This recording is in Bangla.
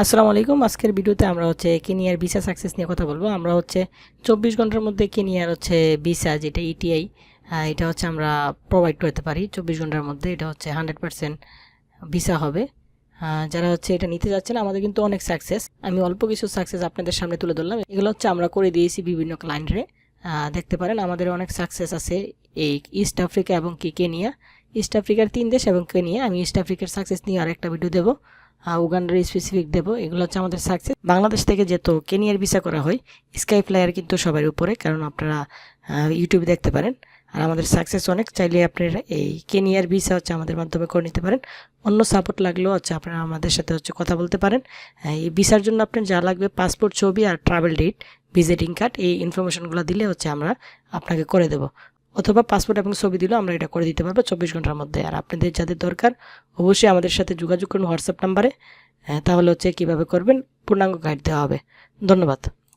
আসসালামু আলাইকুম। আজকের ভিডিওতে আমরা হচ্ছে কেনিয়ার ভিসা সাকসেস নিয়ে কথা বলব। আমরা হচ্ছে চব্বিশ ঘণ্টার মধ্যে কেনিয়ার হচ্ছে ভিসা, যেটা E ইটিআই এটা হচ্ছে আমরা প্রোভাইড করতে পারি। চব্বিশ ঘণ্টার মধ্যে এটা হচ্ছে হান্ড্রেড পারসেন্ট ভিসা হবে। যারা হচ্ছে এটা নিতে যাচ্ছেন, আমাদের কিন্তু অনেক সাকসেস আমি অল্প কিছু সাকসেস আপনাদের সামনে তুলে ধরলাম। এগুলো হচ্ছে আমরা করে দিয়েছি বিভিন্ন ক্লায়েন্টরে দেখতে পারেন, আমাদের অনেক সাকসেস আছে এই ইস্ট আফ্রিকা এবং কি কেনিয়া। ইস্ট আফ্রিকার তিন দেশ এবং কেনিয়া। আমি ইস্ট আফ্রিকার সাকসেস নিয়ে আরেকটা ভিডিও দেবো। উগান্ডার স্পেসিফিক দেবো এগুলো হচ্ছে আমাদের সাকসেস বাংলাদেশ থেকে যেহেতু কেনিয়ার ভিসা করা হয় স্কাই ফ্লায়ার কিন্তু সবার উপরে, কারণ আপনারা ইউটিউবে দেখতে পারেন। আর আমাদের সাকসেস অনেক, চাইলে আপনারা এই কেনিয়ার ভিসা হচ্ছে আমাদের মাধ্যমে করে নিতে পারেন। অন্য সাপোর্ট লাগলেও হচ্ছে আপনারা আমাদের সাথে হচ্ছে কথা বলতে পারেন। এই ভিসার জন্য আপনার যা লাগবে পাসপোর্ট ছবি আর ট্রাভেল ডেট ভিজিটিং কার্ড এই ইনফরমেশনগুলো দিলে হচ্ছে আমরা আপনাকে করে দেবো। অথবা পাসপোর্ট এবং ছবি দিলেও আমরা এটা করে দিতে পারব চব্বিশ ঘণ্টার মধ্যে। আর আপনাদের যাদের দরকার, অবশ্যই আমাদের সাথে যোগাযোগ করুন হোয়াটসঅ্যাপ নাম্বারে। তাহলে হচ্ছে কীভাবে করবেন, পূর্ণাঙ্গ গাইড দেওয়া হবে। ধন্যবাদ।